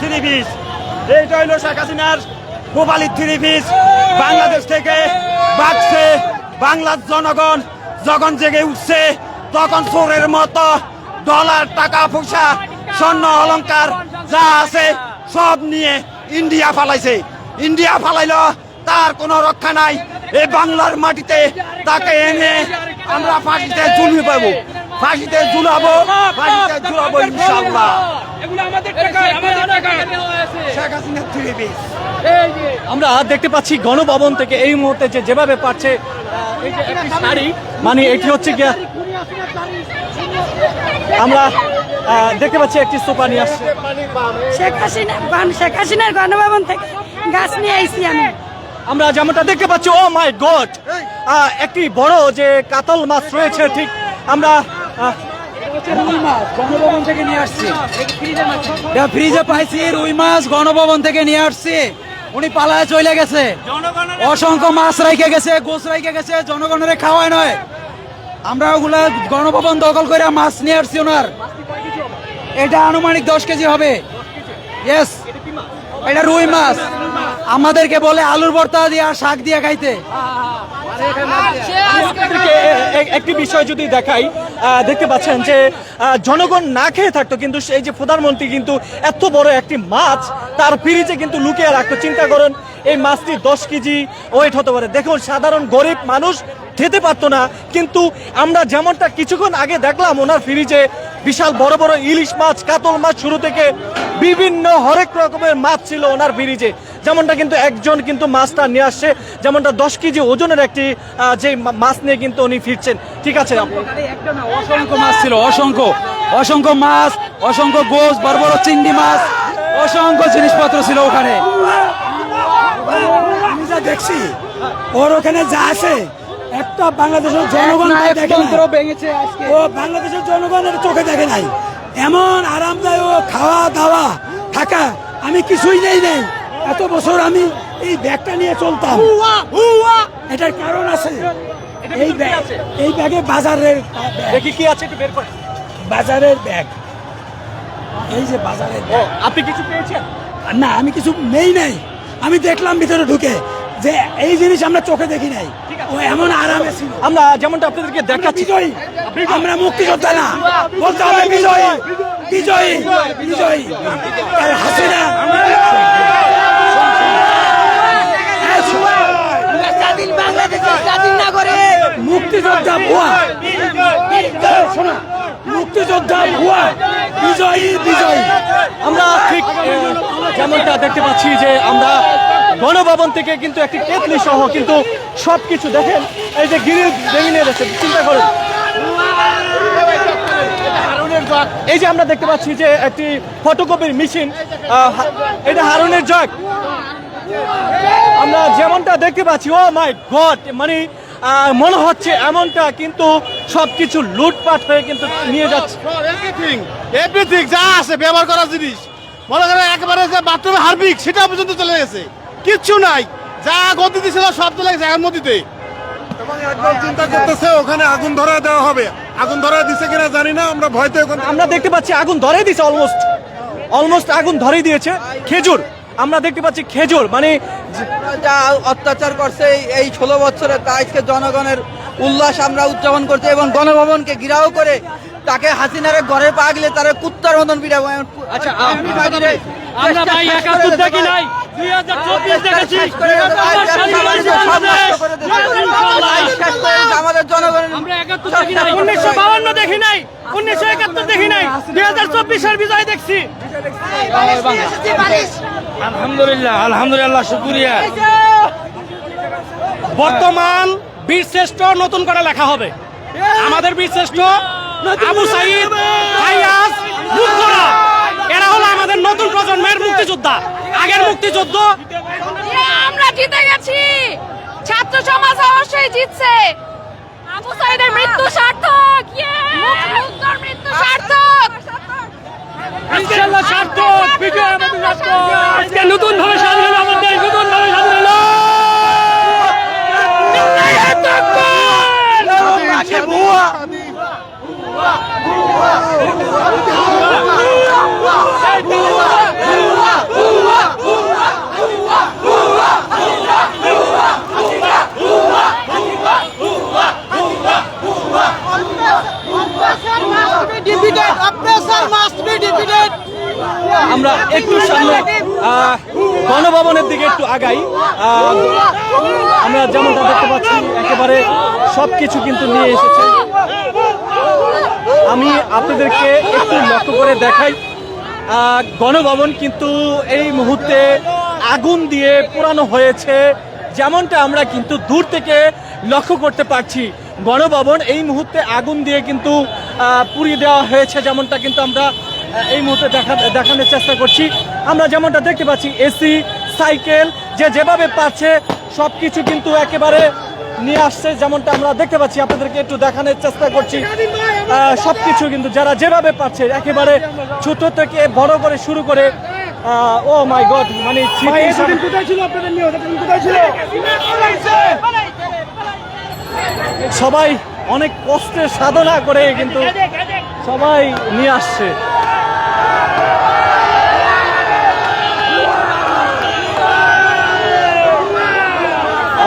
Three piece এইটা হইল শেখ হাসিনার গোপালিক থ্রি পিস বাংলাদেশ থেকে বাঁচছে বাংলার জনগণ। যখন জেগে উঠছে, তখন চোরের মতো ডলার, টাকা, পয়সা, স্বর্ণ, অলংকার যা আছে সব নিয়ে ইন্ডিয়া ফালাইছে। ইন্ডিয়া ফালাইলো, তার কোনো রক্ষা নাই। এই বাংলার মাটিতে তাকে এনে আমরা ফাঁসিতে ঝুলিয়ে পাবো। ফাঁসিতে ঝুলাবো ফাঁসিতে ঝুলাবো ইনশাল্লাহ এগুলো আমাদের টাকা আমাদের টাকা শেখ থ্রি পিস। আমরা দেখতে পাচ্ছি গণভবন থেকে এই মুহূর্তে যে যেভাবে পাচ্ছে এই যে একটি শাড়ি মানে এটি হচ্ছে গিয়া আমরা আহ, দেখতে পাচ্ছি একটি সোফা নিয়ে আসছে। শেখ হাসিনা শেখ হাসিনার গণভবন থেকে গাছ নিয়ে আইছি আমি। আমরা যেমনটা দেখতে পাচ্ছি ও মাই গড একটি বড় যে কাতল মাছ রয়েছে ঠিক আমরা গণভবন থেকে নিয়ে আসছি ফ্রিজে পাইছি, রুই মাছ গণভবন থেকে নিয়ে আসছি। উনি পালায় চলে গেছে। অসংখ্য মাছ রাইখে গেছে, গোস রাইখে গেছে, জনগণের খাওয়ায় নয়। আমরা ওগুলা গণভবন দখল করে মাছ নিয়ে আসছি ওনার। এটা আনুমানিক দশ কেজি হবে। ইয়েস এটা রুই মাছ। আমাদেরকে বলে আলুর ভর্তা দিয়ে আর শাক দিয়ে খাইতে। একটি বিষয় যদি দেখাই দেখতে পাচ্ছেন যে জনগণ না খেয়ে থাকতো, কিন্তু সেই যে প্রধানমন্ত্রী কিন্তু এত বড় একটি মাছ, তার ফ্রিজে কিন্তু লুকিয়ে রাখতো। চিন্তা করেন, এই মাছটি দশ কেজি, ওয়েট হতে পারে। দেখুন, সাধারণ গরিব মানুষ খেতে পারতো না। কিন্তু আমরা যেমনটা কিছুক্ষণ আগে দেখলাম ওনার ফ্রিজে বিশাল বড় বড় ইলিশ মাছ কাতল মাছ শুরু থেকে বিভিন্ন হরেক রকমের মাছ ছিল ওনার ফ্রিজে। যেমনটা কিন্তু একজন কিন্তু মাছটা নিয়ে আসছে যেমনটা দশ কেজি ওজনের একটি যে মাছ নিয়ে কিন্তু উনি ফিরছেন। ঠিক আছে অসংখ্য মাছ ছিল অসংখ্য অসংখ্য। মাছ অসংখ্য গোস বড় বড় চিংড়ি মাছ অসংখ্য জিনিসপত্র ছিল ওখানে। দেখছি ওর ওখানে যা আছে একটা বাংলাদেশের জনগণ। ভেঙেছে আজকে। ও বাংলাদেশের জনগণের চোখে দেখে নাই। এমন আরামদায়ক খাওয়া দাওয়া থাকা আমি কিছুই নেই নেই। এত বছর আমি এই ব্যাগটা নিয়ে চলতাম। এটার কারণ আছে। এই ব্যাগ এই ব্যাগে বাজারের দেখি কি আছে একটু বের করে বাজারের ব্যাগ। এই যে বাজারের ব্যাগ। আপনি কিছু পেয়েছেন? না আমি কিছু নেই নাই। আমি দেখলাম ভিতরে ঢুকে। যে এই জিনিস আমরা চোখে দেখি নাই। ও এমন আরামে ছিল। আমরা যেমনটা আপনাদেরকে আমরা দেখাচ্ছি। বিজয়ী। আমরা মুক্তিযোদ্ধা না। বলতে হবে বিজয়ী। বিজয়ী। বিজয়ী। আর হাসিনা। নাগরিক মুক্তিযোদ্ধা ভুয়া। শোনো। মুক্তিযোদ্ধা ভুয়া। বিজয়ী বিজয়ী। আমরা ঠিক যেমনটা দেখতে পাচ্ছি যে আমরা গণভবন থেকে কিন্তু একটি কেতলি সহ কিন্তু সবকিছু দেখেন। এই যে গিরিল নিয়ে যাচ্ছে চিন্তা করুন। এই যে আমরা দেখতে পাচ্ছি যে একটি ফটোকপির মেশিন এটা হারুনের জগ। আমরা যেমনটা দেখতে পাচ্ছি, ও মাই গড মানে মনে হচ্ছে এমনটা কিন্তু সবকিছু লুটপাট হয়ে কিন্তু নিয়ে যাচ্ছে। এভরিথিং যা আছে ব্যবহার করার জিনিস। মনে করেন একেবারে যে বাথরুমে হারবিক সেটা পর্যন্ত চলে গেছে। কিচ্ছু নাই। যা গতি দিছিল সব চলে গেছে এখন মতিতে এবং চিন্তা করতেছে ওখানে আগুন ধরা দেওয়া হবে। আগুন ধরা দিছে কিনা জানি না আমরা ভয়তে ওখান আমরা দেখতে পাচ্ছি আগুন ধরে দিয়েছে অলমোস্ট অলমোস্ট আগুন ধরে দিয়েছে। খেজুর আমরা দেখতে পাচ্ছি খেজুর মানে যা অত্যাচার করছে এই- ষোলো বছরে তা আজকে জনগণের উল্লাস আমরা উদযাপন করছি এবং গণভবনকে ঘিরাও করে তাকে হাসিনারে ঘরে পা গেলে তারা কুত্তার মতন বিড়াবো আচ্ছা, আমরা ভাই দেখি নাই? দুই হাজার চব্বিশ দেখেছি। আমাদের জনগণের আমরা একাত্তর দেখি নাই। উনিশশো বাউন্ন দেখি নাই। উনিশশো একাত্তর দেখি নাই। দুই হাজার চব্বিশের বিজয় দেখছি। আলহামদুলিল্লাহ আলহামদুলিল্লাহ শুক্রিয়া। বর্তমান বীর শ্রেষ্ঠ নতুন করে লেখা হবে। আমাদের বীর শ্রেষ্ঠ আবু সাইদ মুগ্ধরা এরা হলো আমাদের নতুন প্রজন্মের মুক্তিযোদ্ধা। আগের মুক্তিযুদ্ধ? আমরা জিতে গেছি। ছাত্র সমাজ অবশ্যই জিতছে। আবু সাইদের মৃত্যু সার্থক মুক্তর মৃত্যু সার্থক ইনশাআল্লাহ সার্থক বিজয় আমাদের সার্থক আজকে নতুন ভাবে স্বাধীন হলো আমাদের দেশ নতুন ভাবে স্বাধীন হলো ভুয়া আমরা একটু সামনে গণভবনের দিকে একটু আগাই। আমরা যেমনটা দেখতে পাচ্ছি, একেবারে সব কিছু কিন্তু নিয়ে এসেছে। আমি আপনাদেরকে একটু লক্ষ্য করে দেখাই গণভবন কিন্তু এই মুহূর্তে আগুন দিয়ে পোড়ানো হয়েছে। যেমনটা আমরা কিন্তু দূর থেকে লক্ষ্য করতে পারছি, গণভবন এই মুহূর্তে আগুন দিয়ে কিন্তু পুড়িয়ে দেওয়া হয়েছে, যেমনটা কিন্তু আমরা এই মুহূর্তে দেখা দেখানোর চেষ্টা করছি। আমরা যেমনটা দেখতে পাচ্ছি এসি সাইকেল যে যেভাবে পাচ্ছে সব কিছু কিন্তু একেবারে নিয়ে আসছে যেমনটা আমরা দেখতে পাচ্ছি। আপনাদেরকে একটু দেখানোর চেষ্টা করছি। সব কিছু কিন্তু যারা যেভাবে পাচ্ছে একেবারে ছোট থেকে বড় করে শুরু করে ও মাই গড মানে সবাই অনেক কষ্টের সাধনা করে কিন্তু সবাই নিয়ে আসছে।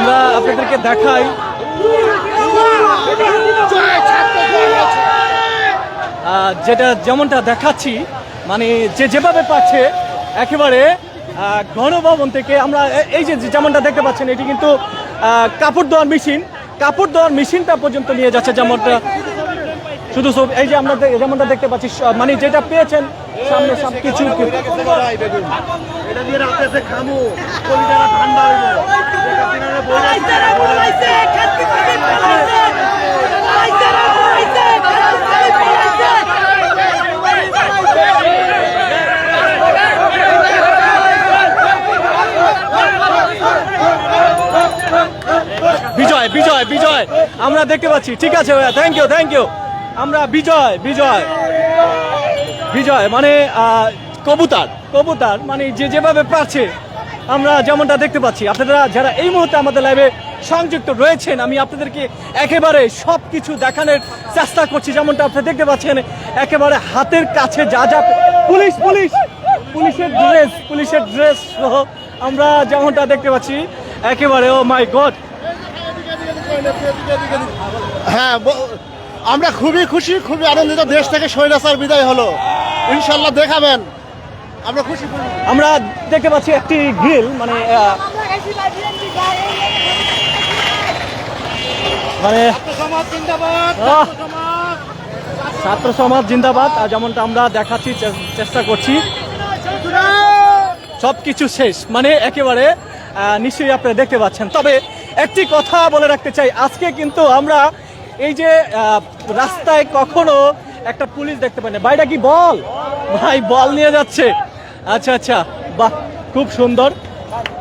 আমরা আপনাদেরকে দেখাই। যেটা যেমনটা দেখাচ্ছি মানে যে যেভাবে পাচ্ছে, একেবারে গণভবন থেকে আমরা এই যে যেমনটা দেখতে পাচ্ছেন, এটি কিন্তু কাপড় ধোয়ার মেশিন। কাপড় ধোয়ার মেশিনটা পর্যন্ত নিয়ে যাচ্ছে যেমনটা শুধু সব- এই যে আমরা যেমনটা দেখতে পাচ্ছি মানে যেটা পেয়েছেন সামনে সব কিছু বিজয় বিজয় বিজয়। আমরা দেখতে পাচ্ছি। ঠিক আছে ভাইয়া থ্যাংক ইউ থ্যাংক ইউ আমরা বিজয় বিজয়। বিজয় মানে কবুতার। কবুতর মানে যে যেভাবে পারছে, আমরা যেমনটা দেখতে পাচ্ছি। আপনারা যারা এই মুহূর্তে আমাদের লাইভে সংযুক্ত রয়েছেন, আমি আপনাদেরকে একেবারে সব কিছু দেখানোর চেষ্টা করছি। যেমনটা আপনি দেখতে পাচ্ছেন, একেবারে হাতের কাছে যা যা পুলিশ পুলিশ, পুলিশের ড্রেস পুলিশের ড্রেস সহ আমরা যেমনটা দেখতে পাচ্ছি, একেবারে ও মাই গড হ্যাঁ আমরা খুবই খুশি, খুবই আনন্দিত। দেশ থেকে স্বৈরাচার বিদায় হলো। ইনশাল্লাহ দেখাবেন। আমরা খুশি আমরা দেখতে পাচ্ছি একটি গ্রিল মানে মানে ছাত্র সমাজ জিন্দাবাদ। আর যেমনটা আমরা দেখাচ্ছি চেষ্টা করছি। সব কিছু শেষ মানে একেবারে নিশ্চয়ই আপনারা দেখতে পাচ্ছেন। তবে একটি কথা বলে রাখতে চাই, আজকে কিন্তু আমরা এই যে রাস্তায় কখনো একটা পুলিশ দেখতে পাই না। ভাইটা কি বল? ভাই, বল নিয়ে যাচ্ছে। আচ্ছা আচ্ছা। বাহ, খুব সুন্দর।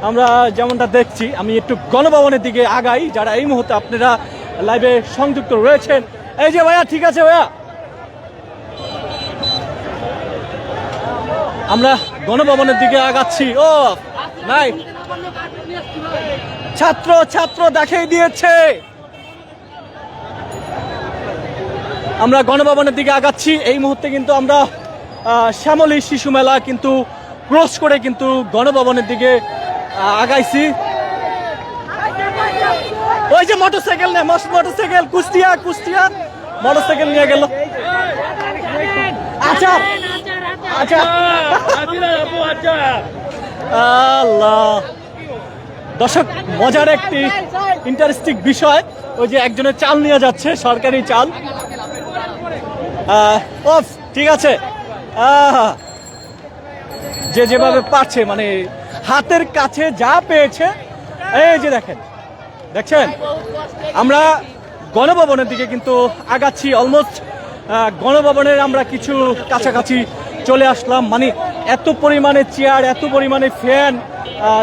আমরা যেমনটা দেখছি, আমি একটু গণভবনের দিকে আগাই। যারা এই মুহূর্তে আপনারা লাইভে সংযুক্ত রয়েছেন। এই যে ভাইয়া, ঠিক আছে ভাইয়া? আমরা গণভবনের দিকে আগাচ্ছি। ও নাই ছাত্র ছাত্র দেখাই দিয়েছে। আমরা গণভবনের দিকে আগাচ্ছি। এই মুহূর্তে কিন্তু আমরা শ্যামলী শিশু মেলা কিন্তু ক্রস করে কিন্তু গণভবনের দিকে আগাইছি। ওই যে মোটরসাইকেল নে মোটরসাইকেল, কুষ্টিয়া কুষ্টিয়া। মোটরসাইকেল নিয়ে গেল। আচ্ছা আচ্ছা। দর্শক, মজার একটি ইন্টারেস্টিং বিষয়, ওই যে একজনের চাল নিয়ে যাচ্ছে, সরকারি চাল। ওফ, ঠিক আছে। যে যেভাবে পারছে মানে হাতের কাছে যা পেয়েছে, এই যে দেখেন, দেখছেন? আমরা গণভবনের দিকে কিন্তু আগাচ্ছি অলমোস্ট গণভবনের আমরা কিছু কাছাকাছি চলে আসলাম। মানে এত পরিমাণে চেয়ার, এত পরিমাণে ফ্যান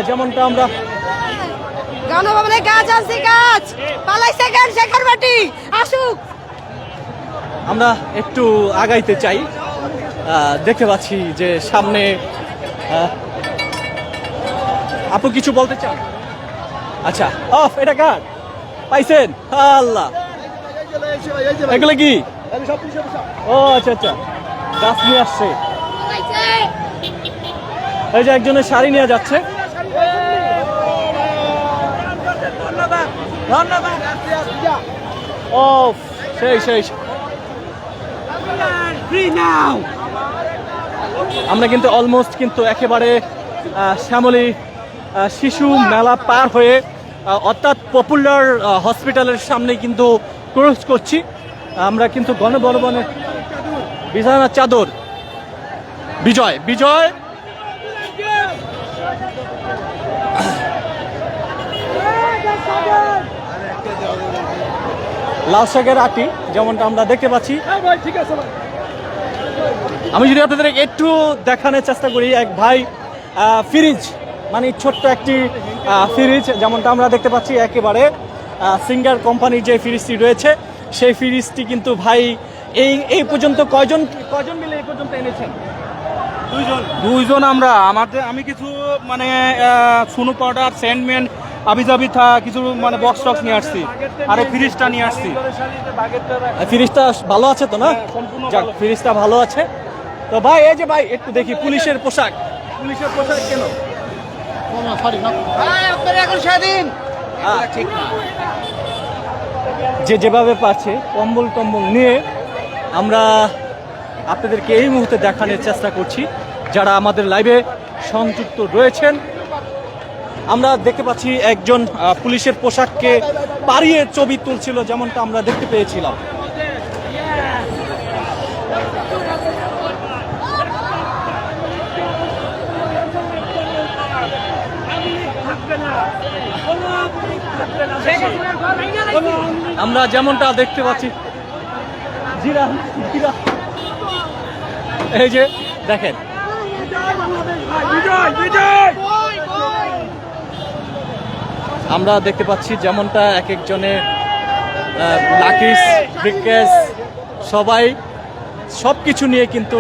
যেমনটা আমরা গণভবনে গাছ আছে, গাছ। পালাইছে গান শেখার বাটি আসুক। আমরা একটু আগাইতে চাই। দেখতে পাচ্ছি যে সামনে আপু কিছু বলতে চান? আচ্ছা অফ এটা কার? পাইছেন? আল্লাহ। এগুলো কি? ও আচ্ছা আচ্ছা। গাছ নিয়ে আসছে। এই যে একজনের শাড়ি নিয়ে যাচ্ছে। ও সেই সেই সেই। আমরা কিন্তু অলমোস্ট কিন্তু একেবারে শ্যামলী শিশু মেলা পার হয়ে অর্থাৎ পপুলার হসপিটালের সামনে কিন্তু ক্রস করছি। আমরা কিন্তু গণবনবনের বিছানার চাদর। বিজয় বিজয়! লাল শাকের আটি যেমনটা আমরা দেখতে পাচ্ছি। আমি যদি আপনাদের একটু দেখানোর চেষ্টা করি এক ভাই ফ্রিজ মানে ছোট্ট একটি ফ্রিজ যেমনটা আমরা দেখতে পাচ্ছি একেবারে সিঙ্গার কোম্পানির যে ফ্রিজটি রয়েছে সেই ফ্রিজটি কিন্তু ভাই এই এই পর্যন্ত কয়জন কয়জন মিলে এই পর্যন্ত এনেছেন? দুইজন। দুইজন আমরা। আমাদের আমি কিছু মানে সুনু পাউডার স্যান্ডম্যান আবিজাবি থা কিছু মানে বক্স টক্স নিয়ে আসছি। আর এই ফ্রিজটা নিয়ে আসছি। ফ্রিজটা ভালো আছে তো না? যাক ফ্রিজটা ভালো আছে। তো ভাই এই যে ভাই একটু দেখি পুলিশের পোশাক। পুলিশের পোশাক কেন? যে যেভাবে পারছে কম্বল টম্বল নিয়ে আমরা আপনাদেরকে এই মুহূর্তে দেখানোর চেষ্টা করছি। যারা আমাদের লাইভে সংযুক্ত রয়েছেন আমরা দেখতে পাচ্ছি একজন পুলিশের পোশাককে পাড়িয়ে ছবি তুলছিল যেমনটা আমরা দেখতে পেয়েছিলাম। আমরা যেমনটা দেখতে পাচ্ছি এই যে, দেখেন। আমরা দেখতে পাচ্ছি যেমনটা এক একজনের লাকিস ব্রিকেস সবাই সব কিছু নিয়ে কিন্তু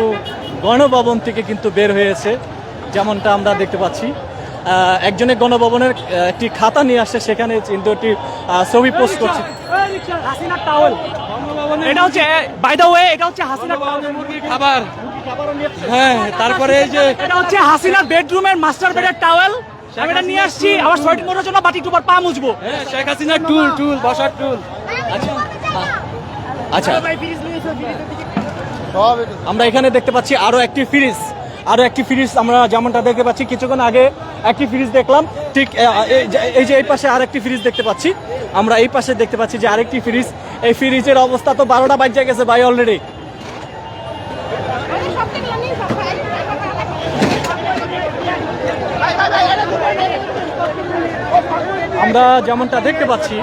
গণভবন থেকে কিন্তু বের হয়েছে, যেমনটা আমরা দেখতে পাচ্ছি। একজনের গণভবনের একটি খাতা নিয়ে আসছে সেখানে কিন্তু একটি ছবি পোস্ট করছে। হাসিনা টাওয়েল এটা হচ্ছে বাই দ্য ওয়ে এটা হচ্ছে হাসিনা খাবার। হ্যাঁ তারপরে এই যে এটা হচ্ছে হাসিনার বেডরুমের মাস্টার বেডের টাওয়েল আমি এটা নিয়ে আসছি আবার সোয়েটিং করার জন্য বাটি পা মুছবো। শেখ হাসিনার টুল টুল বসার টুল আচ্ছা আমরা এখানে দেখতে পাচ্ছি আরও একটি ফ্রিজ আরও একটি ফ্রিজ আমরা যেমনটা দেখতে পাচ্ছি কিছুক্ষণ আগে একটি ফ্রিজ দেখলাম। ঠিক এই যে- এই পাশে আরেকটি ফ্রিজ দেখতে পাচ্ছি। আমরা এই পাশে দেখতে পাচ্ছি যে আরেকটি ফ্রিজ এই ফ্রিজের অবস্থা তো বারোটা বাজে গেছে ভাই অলরেডি আমরা যেমনটা দেখতে পাচ্ছি,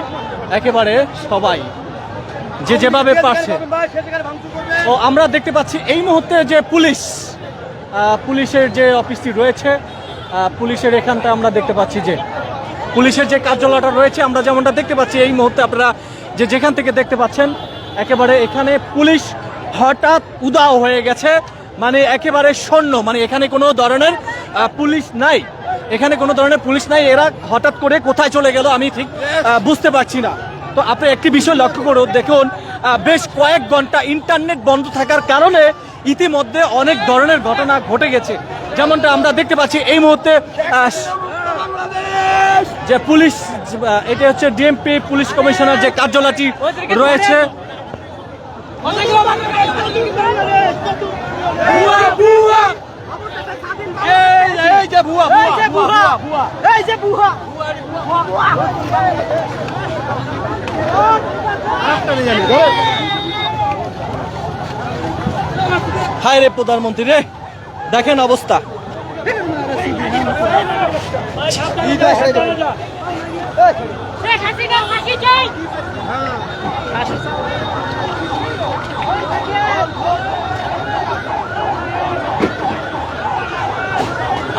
একেবারে সবাই যে যেভাবে পারছে। ও, আমরা দেখতে পাচ্ছি এই মুহূর্তে যে পুলিশ পুলিশের যে অফিসটি রয়েছে পুলিশের এখানটা আমরা দেখতে পাচ্ছি যে পুলিশের যে কার্যালয়টা রয়েছে, আমরা যেমনটা দেখতে পাচ্ছি, এই মুহূর্তে আপনারা যে যেখান থেকে দেখতে পাচ্ছেন, একেবারে এখানে পুলিশ হঠাৎ উদাও হয়ে গেছে মানে একেবারে শূন্য মানে এখানে কোনো ধরনের পুলিশ নাই। এখানে কোনো ধরনের পুলিশ নাই, এরা হঠাৎ করে কোথায় চলে গেল আমি ঠিক বুঝতে পারছি না। তো আপনি একটি বিষয় লক্ষ্য করুন, দেখুন বেশ কয়েক ঘণ্টা ইন্টারনেট বন্ধ থাকার কারণে ইতিমধ্যে অনেক ধরনের ঘটনা ঘটে গেছে। যেমনটা আমরা দেখতে পাচ্ছি এই মুহূর্তে যে পুলিশ, এটা হচ্ছে ডিএমপি পুলিশ কমিশনার যে কার্যালয়টি রয়েছে। হায় রে প্রধানমন্ত্রী রে। দেখেন অবস্থা।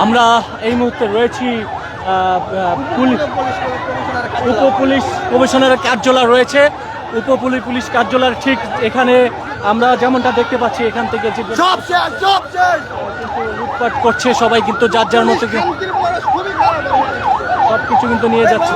আমরা এই মুহূর্তে রয়েছি উপ পুলিশ কমিশনারের কার্যালয় রয়েছে। উপ পুলিশ কার্যালয়ের ঠিক এখানে আমরা যেমনটা দেখতে পাচ্ছি এখান থেকে যে লুটপাট করছে সবাই কিন্তু যার যার মতো সব কিছু কিন্তু নিয়ে যাচ্ছে।